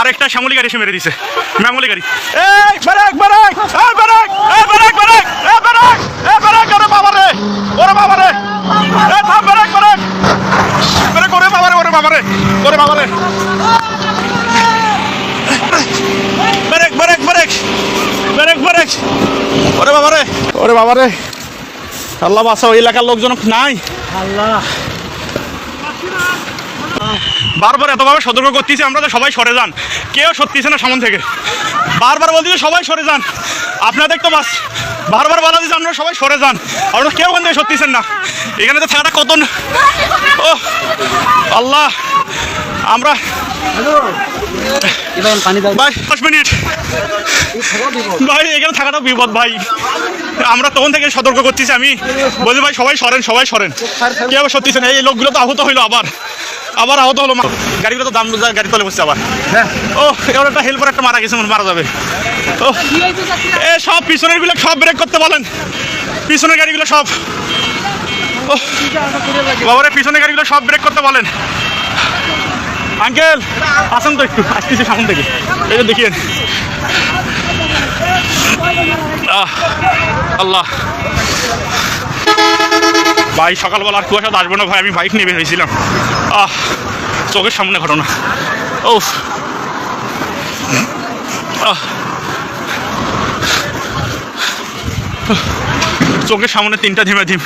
আরেকটা শ্যামলি গাড়ি এসে মেরে দিছে। ম্যামলি গাড়ি। এই ব্রেক ব্রেক এই ব্রেক এই ব্রেক ব্রেক এই ব্রেক এই ব্রেক আরে বাবা রে ওরে বাবা রে এই থাম ব্রেক ব্রেক ব্রেক ওরে বাবা রে ওরে বাবা রে ওরে বাবা রে। Brake brake brake brake brake ওরে বাবা রে ওরে বাবা রে। আল্লাহ বাসা ওই এলাকার লোকজন নাই। আল্লাহ। বারবার এতভাবে সতর্ক করতেছি আমরা তো সবাই সরে যান। কেউ সত্যিছে না সামন থেকে। বারবার বলতেছি সবাই সরে যান। আপনাদের তো বাস। বারবার বলা দিচ্ছে আপনারা সবাই সরে যান। আপনারা কেউ ওখান থেকে সত্যিছেন না। এখানে তো থাকাটা কত ন- ও আল্লাহ। আমরা ভাই দশ মিনিট। ভাই এখানে থাকাটা বিপদ ভাই। আমরা তখন থেকে সতর্ক করতেছি আমি বলছি ভাই সবাই সরেন সবাই সরেন। কি কেউ সত্যিছেন এই লোকগুলো তো আহত হইল আবার। আবার আহত হলো মা- গাড়িগুলো তো দাম গাড়ি তলে বসছে আবার। ও এবার একটা হেল্পার একটা মারা গেছে মনে মারা যাবে। ও এ সব পিছনেরগুলো সব ব্রেক করতে বলেন। পিছনের গাড়িগুলো সব। বাবারে পিছনের গাড়িগুলো সব ব্রেক করতে বলেন। আঙ্কেল আসেন তো একটু আসতেছি সামন থেকে। এই আহ, আল্লাহ। ভাই, সকালবেলা আর কুয়াশা আসব না ভাই, আমি বাইক নিয়ে বের হয়েছিলাম। আহ, চোখের সামনে ঘটনা। ও চোখের সামনে তিনটা ধিমে ধিম।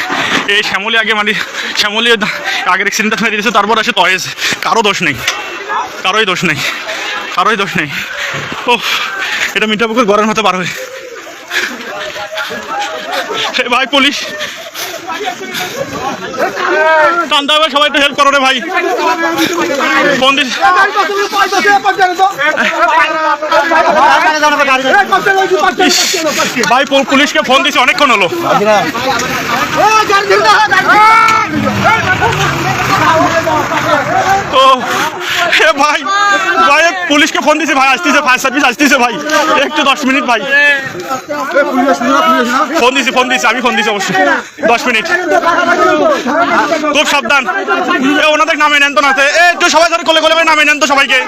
এই শ্যামলি আগে মানে শ্যামলি আগের অ্যাক্সিডেন্টটা মেরে দিয়েছে, তারপর আসে তয়েজ। কারও দোষ নেই। কারোই দোষ নেই। কারোই দোষ নেই। ও এটা মিঠাপুকুর গরম হতে পারবে। ভাই পুলিশ। টানতে হবে সবাই একটু হেল্প করো রে ভাই। ফোন দিস। ভাই পুলিশকে ফোন দিছি অনেকক্ষণ হলো ও এ ভাই ভাই পুলিশকে ফোন দিছি ভাই, আসতেছে, ফায়ার সার্ভিস আসতেছে ভাই। একটু দশ মিনিট ভাই। ফোন দিছি ফোন দিছি, আমি ফোন দিছি অবশ্যই। দশ মিনিট। খুব সাবধান। ওনাদের নামে নেন তো না একটু সবাই ধরে, কোলে কোলে নামে নেন তো সবাইকে।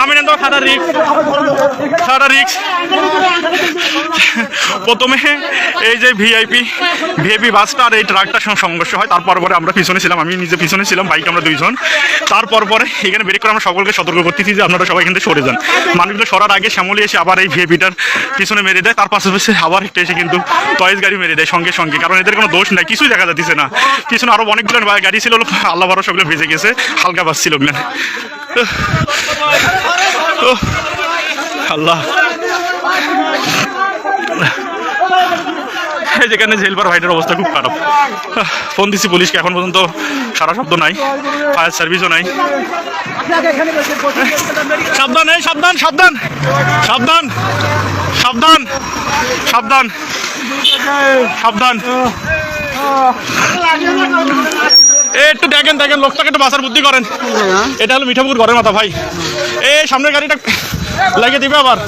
নামে নেন তো, সাদা রিক্স সাদা রিক্স প্রথমে এই যে ভিআইপি ভিআইপি বাসটা আর এই ট্রাকটার সঙ্গে সংঘর্ষ হয়। তারপর পরে আমরা পিছনে ছিলাম, আমি নিজে পিছনে ছিলাম, বাইক আমরা দুইজন। তারপর পরে এখানে বেরিয়ে করে আমরা সকলকে সতর্ক করতেছি যে আপনারা সবাই এখান থেকে সরে যান। মানুষগুলো সরার আগে শ্যামলি এসে আবার এই ভিআইপিটার পিছনে মেরে দেয়। তার পাশাপাশি আবার একটা এসে কিন্তু টয়েস গাড়ি মেরে দেয় সঙ্গে সঙ্গে। কারণ এদের কোনো দোষ নাই, কিছুই দেখা যাচ্ছে না। পিছনে আরও অনেকগুলো গাড়ি ছিল, আল্লাহ ভরসা সবগুলো ভেজে গেছে। হালকা বাস ছিল আল্লাহ। যেখানে জেলবার ভাইটার অবস্থা খুব খারাপ। ফোন দিছি পুলিশকে, এখন পর্যন্ত সারা শব্দ নাই ফায়ার সার্ভিসও নাই। সাবধান এই সাবধান সাবধান সাবধান সাবধান সাবধান সাবধান। এ একটু দেখেন দেখেন লোকটাকে একটু বাসার বুদ্ধি করেন। এটা হলো মিঠাপুকুর ঘরের মাথা ভাই। এই সামনের গাড়িটা লাগিয়ে দিবে আবার।